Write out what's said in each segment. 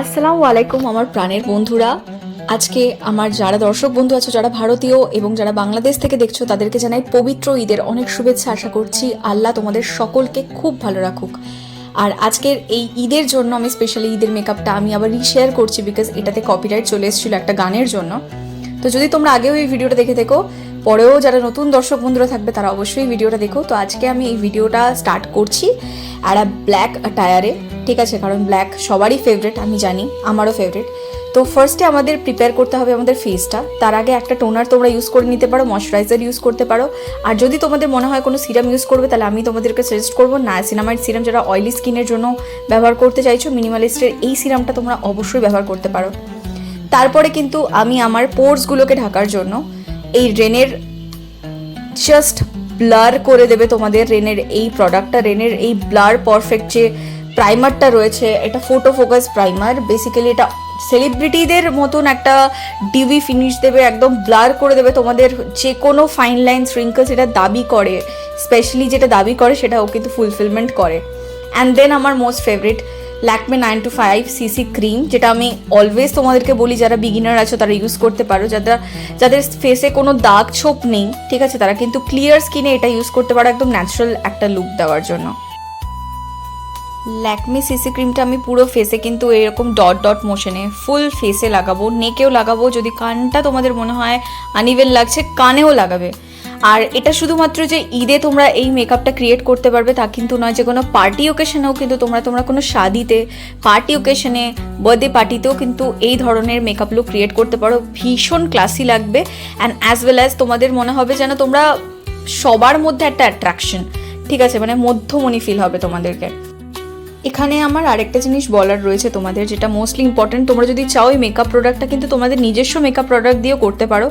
আসসালামু আলাইকুম আমার প্রাণের বন্ধুরা। আজকে আমার যারা দর্শক বন্ধু আছো, যারা ভারতীয় এবং যারা বাংলাদেশ থেকে দেখছ, তাদেরকে জানাই পবিত্র ঈদের অনেক শুভেচ্ছা আশা করছি। আল্লাহ তোমাদের সকলকে খুব ভালো রাখুক। আর আজকের এই ঈদের জন্য আমি স্পেশালি ঈদের মেকআপটা আমি আবার রিশেয়ার করছি বিকজ এটাতে কপিরাইট চলে এসেছিল একটা গানের জন্য। তো যদি তোমরা আগেও এই ভিডিওটা দেখে দেখো পরেও যারা নতুন দর্শক বন্ধুরা থাকবে, তারা অবশ্যই ভিডিওটা দেখো। তো আজকে আমি এই ভিডিওটা স্টার্ট করছি। আর ব্ল্যাক টায়ারে ঠিক আছে, কারণ ব্ল্যাক সবারই ফেভারিট আমি জানি, আমারও ফেভারিট তো ফার্স্টে আমাদের প্রিপেয়ার করতে হবে আমাদের ফেসটা তার আগে একটা টোনার তোমরা ইউজ করে নিতে পারো ময়শ্চারাইজার ইউজ করতে পারো। আর যদি তোমাদের মনে হয় কোনো সিরাম ইউজ করবে, তাহলে আমি তোমাদেরকে সাজেস্ট করব না সিনামাইড সিরাম যারা অয়েলি স্কিনের জন্য ব্যবহার করতে চাইছো মিনিমালিস্টের এই সিরামটা তোমরা অবশ্যই ব্যবহার করতে পারো। তারপরে কিন্তু আমি আমার পোর্সগুলোকে ঢাকার জন্য এই রেনের জাস্ট ব্লার করে দেবে তোমাদের রেনের এই প্রোডাক্টটা রেনের এই ব্লার পারফেক্ট যে প্রাইমারটা রয়েছে, এটা ফোটো ফোকাস প্রাইমার বেসিক্যালি এটা সেলিব্রিটিদের মতন একটা ডিভি ফিনিশ দেবে, একদম ব্লার করে দেবে তোমাদের যে কোনো ফাইন লাইন রিঙ্কলস এটা দাবি করে স্পেশালি যেটা দাবি করে সেটাও কিন্তু ফুলফিলমেন্ট করে। অ্যান্ড দেন আমার most favourite Lakme nine two five CC cream যেটা আমি অলওয়েজ তোমাদেরকে বলি, যারা বিগিনার আছো তারা ইউজ করতে পারো, যারা, যাদের ফেসে কোনো দাগ ছোপ নেই, ঠিক আছে, তারা কিন্তু ক্লিয়ার স্কিনে এটা ইউজ করতে পারো, একদম ন্যাচারাল একটা লুক দেওয়ার জন্য। ল্যাকমি সিসি ক্রিমটা আমি পুরো ফেসে কিন্তু এরকম ডট ডট মোশনে ফুল ফেসে লাগাবো, নেকেও লাগাবো, যদি কানটা তোমাদের মনে হয় আনিভেল লাগছে, কানেও লাগাবে। আর এটা শুধুমাত্র যে ঈদে তোমরা এই মেকআপটা ক্রিয়েট করতে পারবে তা কিন্তু নয়, যে কোনো পার্টি ওকেশনেও কিন্তু তোমরা তোমরা কোনো শাদিতে পার্টি ওকেশনে বার্থডে পার্টিতেও কিন্তু এই ধরনের মেকআপ লুক ক্রিয়েট করতে পারো। ভীষণ ক্লাসি লাগবে অ্যান্ড অ্যাজ ওয়েল অ্যাজ তোমাদের মনে হবে যেন তোমরা সবার মধ্যে একটা অ্যাট্রাকশন ঠিক আছে? মানে মধ্যমণি ফিল হবে তোমাদেরকে। এখানে আমার আরেকটা জিনিস বলার রয়েছে তোমাদের, যেটা মোস্টলি ইম্পর্টেন্ট তোমরা যদি চাও এই মেকআপ প্রোডাক্টটা কিন্তু তোমাদের নিজস্ব মেকআপ প্রোডাক্ট দিয়েও করতে পারো।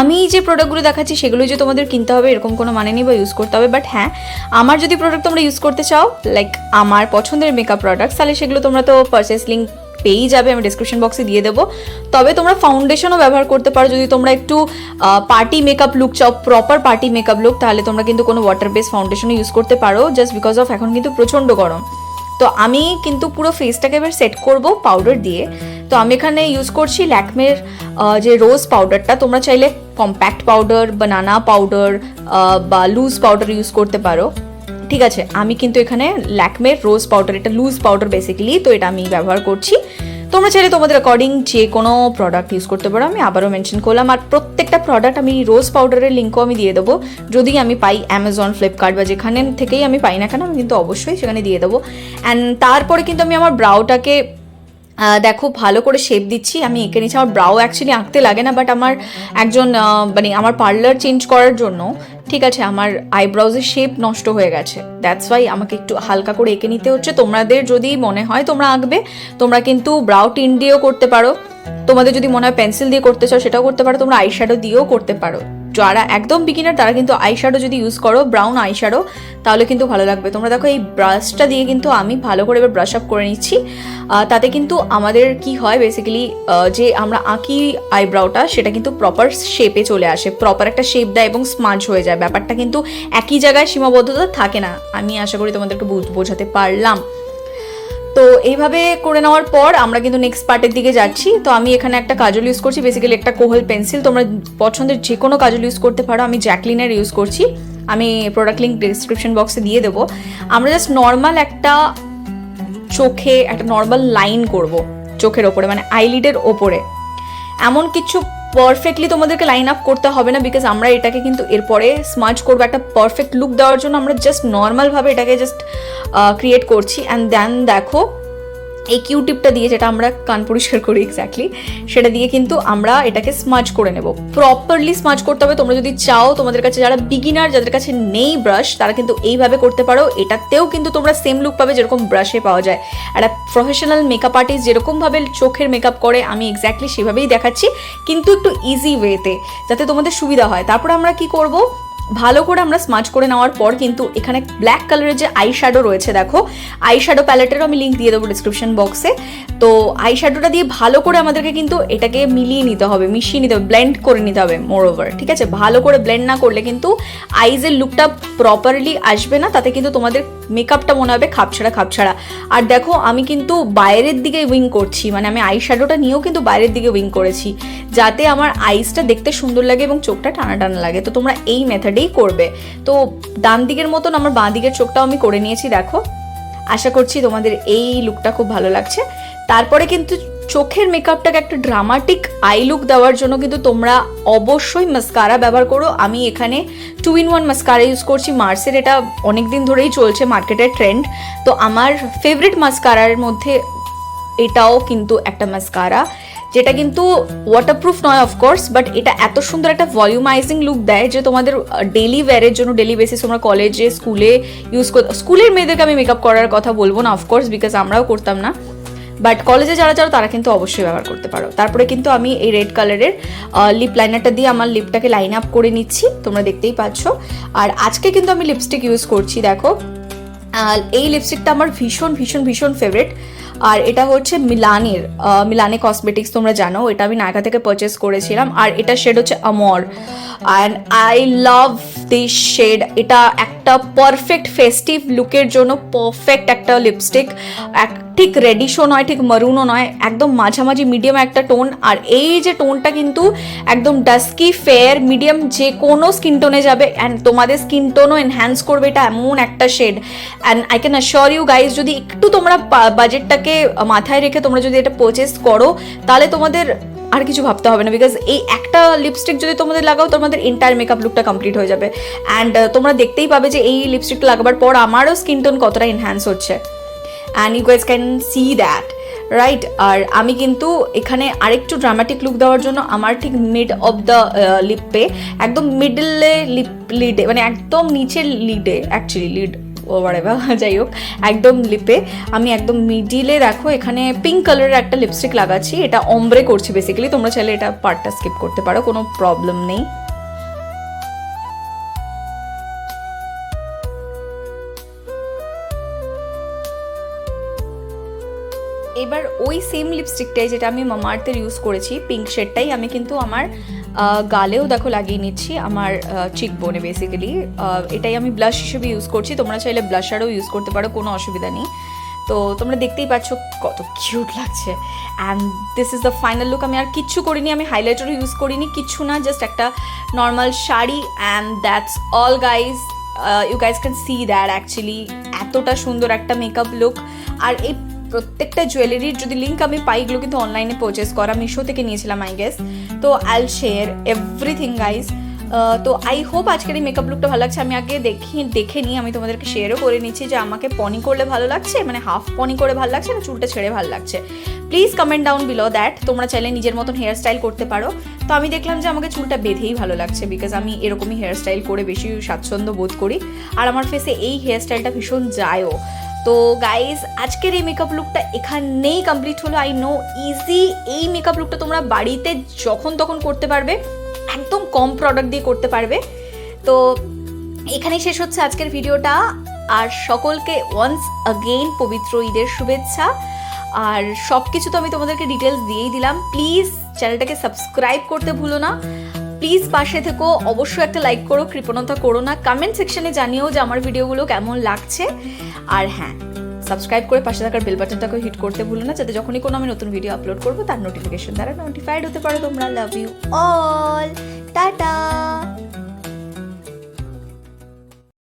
আমি যে প্রোডাক্টগুলো দেখাচ্ছি সেগুলো যে তোমাদের কিনতে হবে, এরকম কোনো মানে নেই বা ইউজ করতে হবে। বাট হ্যাঁ আমার যদি প্রোডাক্ট তোমরা ইউজ করতে চাও লাইক আমার পছন্দের মেকআপ প্রোডাক্ট তাহলে সেগুলো তোমরা তো পারচেস লিঙ্ক পেয়েই যাবে, আমি ডিসক্রিপশন বক্সে দিয়ে দেবো। তবে তোমরা ফাউন্ডেশনও ব্যবহার করতে পারো। যদি তোমরা একটু পার্টি মেকআপ লুক চাও প্রপার পার্টি মেকআপ লুক তাহলে তোমরা কিন্তু কোনো ওয়াটার বেস ফাউন্ডেশনও ইউজ করতে পারো জাস্ট বিকজ অফ এখন কিন্তু প্রচণ্ড গরম। তো আমি কিন্তু পুরো ফেসটাকে এবার সেট করব পাউডার দিয়ে। তো আমি এখানে ইউজ করছি ল্যাকমের যে রোজ পাউডারটা তোমরা চাইলে কম্প্যাক্ট পাউডার বানানা পাউডার বা লুজ পাউডার ইউজ করতে পারো। ঠিক আছে, আমি কিন্তু এখানে ল্যাকমের রোজ পাউডার এটা লুজ পাউডার বেসিক্যালি তো এটা আমি ব্যবহার করছি। তোমরা চাইলে তোমাদের অ্যাকর্ডিং যে কোনো প্রোডাক্ট ইউজ করতে পারো, আমি আবারও মেনশন করলাম। আর প্রত্যেকটা প্রোডাক্ট আমি রোজ পাউডারের লিঙ্কও আমি দিয়ে দেবো। যদি আমি পাই অ্যামাজন ফ্লিপকার্ট বা যেখানে থেকেই আমি পাই না কেন, আমি কিন্তু অবশ্যই সেখানে দিয়ে দেবো। অ্যান্ড তারপরে কিন্তু আমি আমার ব্রাউটাকে দেখো, ভালো করে শেপ দিচ্ছি। আমি এঁকে নিচ্ছি। আমার ব্রাউ অ্যাকচুয়ালি আঁকতে লাগে না বাট আমার একজন মানে আমার পার্লার চেঞ্জ করার জন্য ঠিক আছে, আমার আইব্রাউজের শেপ নষ্ট হয়ে গেছে। দ্যাটস ওয়াই আমাকে একটু হালকা করে এঁকে নিতে হচ্ছে। তোমাদের যদি মনে হয় তোমরা আঁকবে, তোমরা কিন্তু ব্রাউ টিন দিয়েও করতে পারো। তোমাদের যদি মনে হয় পেন্সিল দিয়ে করতে চাও, সেটাও করতে পারো। তোমরা আইশ্যাডো দিয়েও করতে পারো। যারা একদম বিগিনার তারা কিন্তু আইশ্যাডো যদি ইউজ করো ব্রাউন আইশ্যাডো তাহলে কিন্তু ভালো লাগবে। তোমরা দেখো এই ব্রাশটা দিয়ে কিন্তু আমি ভালো করে এবার ব্রাশ আপ করে নিচ্ছি। তাতে কিন্তু আমাদের কি হয় বেসিক্যালি যে আমরা আঁকি আইব্রাউটা সেটা কিন্তু প্রপার শেপে চলে আসে। প্রপার একটা শেপ দেয় এবং স্মাজ হয়ে যায়। ব্যাপারটা কিন্তু একই জায়গায় সীমাবদ্ধতা থাকে না। আমি আশা করি তোমাদেরকে বোঝাতে পারলাম। তো এইভাবে করে নেওয়ার পর আমরা কিন্তু নেক্সট পার্টের দিকে যাচ্ছি। তো আমি এখানে একটা কাজল ইউজ করছি বেসিক্যালি একটা কোহল পেন্সিল তোমরা পছন্দের যে কোনো কাজল ইউজ করতে পারো, আমি জ্যাকলিনের ইউজ করছি। আমি প্রোডাক্ট লিঙ্ক ডিসক্রিপশন বক্সে দিয়ে দেবো। আমরা জাস্ট নর্মাল একটা চোখে, একটা নর্মাল লাইন করব, চোখের ওপরে মানে আইলিডের ওপরে। এমন কিছু পারফেক্টলি তোমাদেরকে লাইন আপ করতে হবে না বিকজ আমরা এটাকে কিন্তু এরপরে স্মাচ করব। একটা পারফেক্ট লুক দেওয়ার জন্য আমরা জাস্ট নর্মালভাবে এটাকে জাস্ট ক্রিয়েট করছি। অ্যান্ড দেন দেখো এই কিউটিপটা দিয়ে যেটা আমরা কান পরিষ্কার করি এক্স্যাক্টলি সেটা দিয়ে কিন্তু আমরা এটাকে স্মাজ করে নেব। প্রপারলি স্মাজ করতে হবে। তোমরা যদি চাও, তোমাদের কাছে যারা বিগিনার যাদের কাছে নেই ব্রাশ তারা কিন্তু এইভাবে করতে পারো। এটাতেও কিন্তু তোমরা সেম লুক পাবে যেরকম ব্রাশে পাওয়া যায়। একটা প্রফেশনাল মেকআপ আর্টিস্ট যেরকমভাবে চোখের মেকআপ করে, আমি এক্স্যাক্টলি সেভাবেই দেখাচ্ছি। কিন্তু একটু ইজি ওয়েতে যাতে তোমাদের সুবিধা হয়। তারপর আমরা কি করব? ভালো করে আমরা স্মাচ করে নেওয়ার পর কিন্তু এখানে ব্ল্যাক কালারের যে আই শ্যাডো রয়েছে, দেখো আই শ্যাডো প্যালেটেরও আমি লিঙ্ক দিয়ে দেবো ডিসক্রিপশন বক্সে তো আই শ্যাডোটা দিয়ে ভালো করে আমাদেরকে কিন্তু এটাকে মিলিয়ে নিতে হবে, মিশিয়ে নিতে হবে ব্লেন্ড করে নিতে হবে মোর ওভার ঠিক আছে? ভালো করে ব্লেন্ড না করলে কিন্তু আইজের লুকটা প্রপারলি আসবে না, তাতে কিন্তু তোমাদের মেকআপটা মনে হবে খাপছাড়া খাপছাড়া। আর দেখো, আমি কিন্তু বাইরের দিকে উইং করছি মানে আমি আই শ্যাডোটা নিয়েও কিন্তু বাইরের দিকে উইং করেছি, যাতে আমার আইসটা দেখতে সুন্দর লাগে এবং চোখটা টানা টানা লাগে। তো তোমরা এই মেথডেই করবে। তো ডান দিকের মতন আমার বাঁ দিকের চোখটাও আমি করে নিয়েছি, দেখো। আশা করছি তোমাদের এই লুকটা খুব ভালো লাগছে। তারপরে কিন্তু চোখের মেকআপটাকে একটা ড্রামাটিক আই লুক দেওয়ার জন্য কিন্তু তোমরা অবশ্যই মাস্কারা ব্যবহার করো। আমি এখানে two in one mascara use করছি। মার্সের এটা অনেক দিন ধরেই চলছে মার্কেটের ট্রেন্ড তো আমার ফেভারিট মাস্কারার মধ্যে এটাও কিন্তু একটা মাস্কারা যেটা কিন্তু ওয়াটারপ্রুফ নয় অফকোর্স বাট এটা এত সুন্দর একটা ভলিউমাইজিং লুক দেয় যে তোমাদের ডেলি ওয়্যারের জন্য ডেলি বেসিস তোমরা কলেজে স্কুলে ইউজ কর স্কুলের মেয়েদেরকে আমি মেকআপ করার কথা বলব না অফকোর্স বিকজ আমরাও করতাম না। বাট কলেজে যারা যারা, তারা কিন্তু অবশ্যই ব্যবহার করতে পারো। তারপরে কিন্তু আমি এই রেড কালারের লিপ লাইনারটা দিয়ে আমার লিপটাকে লাইন আপ করে নিচ্ছি, তোমরা দেখতেই পাচ্ছ। আর আজকে কিন্তু আমি লিপস্টিক ইউজ করছি, দেখো। এই লিপস্টিকটা আমার ভীষণ ভীষণ ভীষণ ফেভারিট আর এটা হচ্ছে মিলানের মিলানে কসমেটিক্স তোমরা জানো, এটা আমি নায়কা থেকে পারচেস করেছিলাম, আর এটা শেড হচ্ছে অমর and I love this shade এটা একটা পারফেক্ট ফেস্টিভ লুকের জন্য পারফেক্ট একটা লিপস্টিক ঠিক রেডিশও নয়, ঠিক মারুনও নয়, একদম মাঝামাঝি মিডিয়াম একটা টোন আর এই যে টোনটা কিন্তু একদম ডাস্কি ফেয়ার মিডিয়াম যে কোনো স্কিন টোনে যাবে। অ্যান্ড তোমাদের স্কিন টোনও এনহ্যান্স করবে এটা এমন একটা shade and I can assure you guys যদি একটু তোমরা বাজেটটাকে মাথায় রেখে তোমরা যদি এটা পারচেস করো, তাহলে তোমাদের আর কিছু ভাবতে হবে না। বিকজ এই একটা লিপস্টিক যদি তোমাদের লাগাও, তোমাদের এন্টায়ার মেকআপ লুকটা কমপ্লিট হয়ে যাবে। অ্যান্ড তোমরা দেখতেই পাবে যে এই লিপস্টিকটা লাগাবার পর আমারও স্কিন টোন কতটা এনহ্যান্স হচ্ছে। And you guys can see that right আর আমি কিন্তু এখানে আরেকটু ড্রামাটিক লুক দেওয়ার জন্য আমার ঠিক মিড অফ দ্য লিপে একদম মিডলে লিপ লিডে মানে একদম নিচের লিডে অ্যাকচুয়ালি লিড ওভার যাই হোক, একদম লিপে আমি একদম মিডিলে দেখো, এখানে পিঙ্ক কালারের একটা লিপস্টিক লাগাচ্ছি, এটা অম্ব্রে করছি বেসিক্যালি তোমরা চাইলে এটা পার্টটা স্কিপ করতে পারো, কোনো প্রবলেম নেই। এবার ওই সেম লিপস্টিকটাই যেটা আমি মামার্থের ইউজ করেছি পিঙ্ক শেডটাই আমি কিন্তু আমার গালেও দেখো লাগিয়ে নিচ্ছি, আমার চিক বোনে বেসিক্যালি এটাই আমি ব্লাশ হিসেবে ইউজ করছি, তোমরা চাইলে ব্লাশারও ইউজ করতে পারো, কোনো অসুবিধা নেই। তো তোমরা দেখতেই পাচ্ছ কত কিউট লাগছে। And this is the final look আমি আর কিচ্ছু করিনি, আমি হাইলাইটারও ইউজ করিনি, কিচ্ছু না জাস্ট একটা normal sari and that's all guys you guys can see that actually এতটা সুন্দর একটা মেকআপ লুক আর এই প্রত্যেকটা জুয়েলারির যদি লিঙ্ক আমি পাই, এগুলো কিন্তু অনলাইনে পারচেস করা মিশো থেকে নিয়েছিলাম আই গেস তো আইল শেয়ার এভরিথিং গাইজ তো আই হোপ আজকের এই মেকআপ লুকটা ভালো লাগছে। আমি আগে দেখি, দেখে নিই, আমি তোমাদেরকে শেয়ারও করে নিচ্ছি যে আমাকে পনি করলে ভালো লাগছে মানে হাফ পনি করে ভালো লাগছে না চুলটা ছেড়ে ভালো লাগছে। Please comment down below that তোমরা চাইলে নিজের মতন হেয়ার স্টাইল করতে পারো। তো আমি দেখলাম যে আমাকে চুলটা বেঁধেই ভালো লাগছে বিকজ আমি এরকমই হেয়ার স্টাইল করে বেশি স্বাচ্ছন্দ্য বোধ করি। আর আমার ফেসে এই হেয়ার স্টাইলটা ভীষণ যায়ও। তো গাইজ আজকের এই মেকআপ লুকটা এখানেই কমপ্লিট হলো। আই নো ইজি এই মেকআপ লুকটা তোমরা বাড়িতে যখন তখন করতে পারবে, একদম কম প্রোডাক্ট দিয়ে করতে পারবে। তো এখানেই শেষ হচ্ছে আজকের ভিডিওটা আর সকলকে ওয়ান্স অগেইন পবিত্র ঈদের শুভেচ্ছা। আর সব কিছু তো আমি তোমাদেরকে ডিটেলস দিয়েই দিলাম। প্লিজ চ্যানেলটাকে সাবস্ক্রাইব করতে ভুলো না। প্লিজ পাশে থেকো, অবশ্যই একটা লাইক করো, কৃপণতা করো না। কমেন্ট সেকশনে জানিও যে আমার ভিডিওগুলো কেমন লাগছে। আর হ্যাঁ সাবস্ক্রাইব করে পাশে থাকার বেল বাটনটাকে হিট করতে ভুলো না, যাতে যখনই কোনো আমি নতুন ভিডিও আপলোড করব, তার নোটিফিকেশন দ্বারা নোটিফাইড হতে পারো তোমরা। Love you all tata